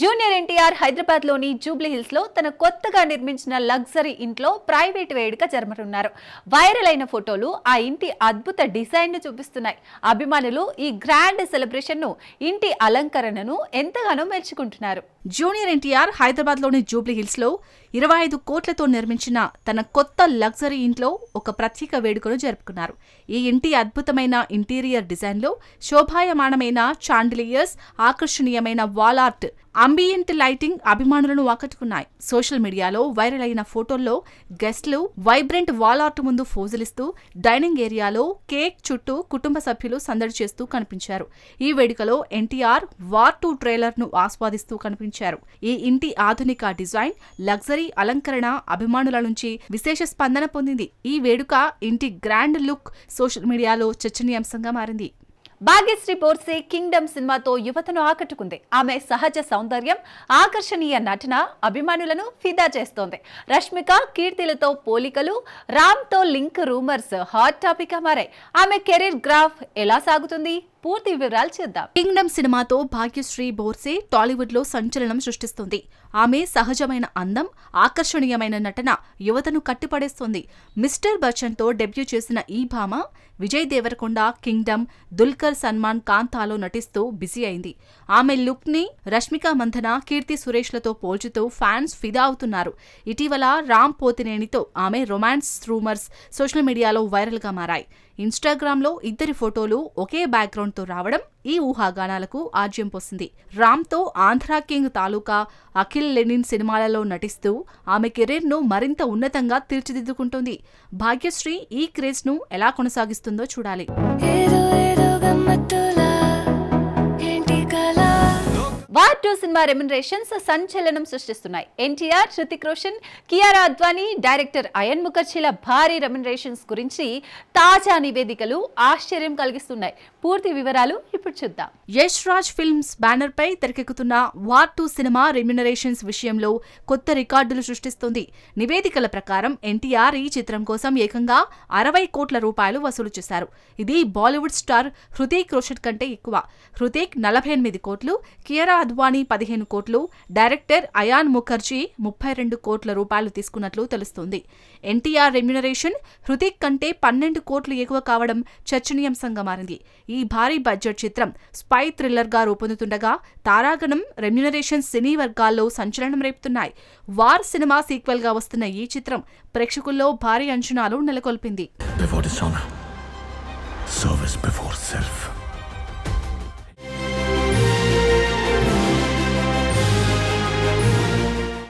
Junior NTR హైదరాబాద్లోని Jubilee లో తన కొత్తగా నిర్మించిన లగ్జరీ ఇంట్లో ప్రైవేట్ వేడుక జరమనున్నారు. వైరల్ అయిన ఫోటోలు ఆ ఇంటి అద్భుత డిజైన్ను చూపిస్తున్నాయి. అభిమానులు ఈ గ్రాండ్ సెలబ్రేషన్ను ఇంటి అలంకరణను ఎంతగానో మెచ్చుకుంటున్నారు. జూనియర్ ఎన్టీఆర్ హైదరాబాద్లోని జూబ్లీ లో ఇరవై ఐదు కోట్లతో నిర్మించిన తన కొత్త లగ్జరీ ఇంట్లో ఒక ప్రత్యేక వేడుకను జరుపుకున్నారు. ఈ ఇంటి అద్భుతమైన ఇంటీరియర్ డిజైన్లో శోభాయమానమైన చాండిలియర్స్ ఆకర్షణీయమైన వాల్ ఆర్ట్ అంబియంట్ లైటింగ్ అభిమానులను ఆకట్టుకున్నాయి. సోషల్ మీడియాలో వైరల్ అయిన ఫోటోల్లో గెస్ట్లు వైబ్రెంట్ వాల్ ఆర్ట్ ముందు ఫోజులిస్తూ డైనింగ్ ఏరియాలో కేక్ చుట్టూ కుటుంబ సభ్యులు సందడి చేస్తూ కనిపించారు. ఈ వేడుకలో ఎన్టీఆర్ వార్ టూ ట్రైలర్ను ఆస్వాదిస్తూ కనిపించారు. ఈ ఇంటి ఆధునిక డిజైన్ లగ్జరీ అలంకరణ అభిమానుల నుంచి విశేష స్పందన పొందింది. ఈ వేడుక ఇంటి గ్రాండ్ లుక్ సోషల్ మీడియాలో చర్చనీయాంశంగా మారింది. భాగ్యశ్రీ బోర్సే కింగ్డమ్ సినిమాతో యువతను ఆకట్టుకుంది. ఆమె సహజ సౌందర్యం ఆకర్షణీయ నటన అభిమానులను ఫిదా చేస్తోంది. రష్మిక కీర్తిలతో పోలికలు రామ్తో లింక్ రూమర్స్ హాట్ టాపిక్గా మారాయి. ఆమె కెరీర్ గ్రాఫ్ ఎలా సాగుతుంది? పూర్తి వివరాలు చేద్దాం. కింగ్డమ్ సినిమాతో భాగ్యశ్రీ బోర్సే టాలీవుడ్లో సంచలనం సృష్టిస్తుంది. ఆమె సహజమైన అందం ఆకర్షణీయమైన నటన యువతను కట్టిపడేస్తుంది. మిస్టర్ బచ్చన్తో డెబ్యూ చేసిన ఈ భామ విజయ్ దేవరకొండ కింగ్డమ్ దుల్కర్ సల్మాన్ కాంతాలో నటిస్తూ బిజీ అయింది. ఆమె లుక్ని రష్మిక మంధన కీర్తి సురేష్లతో పోల్చుతూ ఫ్యాన్స్ ఫిదా అవుతున్నారు. ఇటీవల రామ్ పోతినేనితో ఆమె రొమాన్స్ రూమర్స్ సోషల్ మీడియాలో వైరల్గా మారాయి. ఇన్స్టాగ్రామ్లో ఇద్దరి ఫోటోలు ఒకే బ్యాక్గ్రౌండ్తో రావడం ఈ ఊహాగానాలకు ఆజ్యం పోసింది. రామ్తో ఆంధ్రా కింగ్ తాలూకా అఖిల్ లెనిన్ సినిమాలలో నటిస్తూ ఆమె కెరీర్ను మరింత ఉన్నతంగా తీర్చిదిద్దుకుంటోంది. భాగ్యశ్రీ ఈ క్రేజ్ను ఎలా కొనసాగిస్తుందో చూడాలి. వార్ టూ సినిమా రెమ్యునరేషన్స్ సంచలనం సృష్టిస్తున్నాయి. ఎన్టీఆర్ హృతిక్ రోషన్ కియారా అద్వానీ డైరెక్టర్ అయన్ ముఖర్జీల భారీ రెమ్యునరేషన్స్ గురించి తాజా నివేదికలు ఆశ్చర్యం కలిగిస్తున్నాయి. పూర్తి వివరాలు ఇప్పుడు చూద్దాం. యష్ రాజ్ ఫిల్మ్స్ బ్యానర్ పై తెరకెక్కుతున్న వార్ టూ సినిమా రెమ్యునరేషన్స్ విషయంలో కొత్త రికార్డులు సృష్టిస్తుంది. నివేదికల ప్రకారం ఎన్టీఆర్ ఈ చిత్రం కోసం ఏకంగా అరవై కోట్ల రూపాయలు వసూలు చేశారు. ఇది బాలీవుడ్ స్టార్ హృతిక్ రోషన్ కంటే ఎక్కువ. హృతిక్ నలభై ఎనిమిది కోట్లు కియరా అద్వానీ పదిహేను కోట్లు డైరెక్టర్ అయాన్ ముఖర్జీ ముప్పై రెండు కోట్ల రూపాయలు తీసుకున్నట్లు తెలుస్తోంది. ఎన్టీఆర్ రెమ్యునరేషన్ హృతిక్ కంటే పన్నెండు కోట్లు ఎక్కువ కావడం చర్చనీయాంశంగా మారింది. ఈ భారీ బడ్జెట్ చిత్రం స్పై థ్రిల్లర్గా రూపొందుతుండగా తారాగణం రెమ్యునరేషన్ సినీ వర్గాల్లో సంచలనం రేపుతున్నాయి. వార్ సినిమా సీక్వెల్గా వస్తున్న ఈ చిత్రం ప్రేక్షకుల్లో భారీ అంచనాలు నెలకొల్పింది.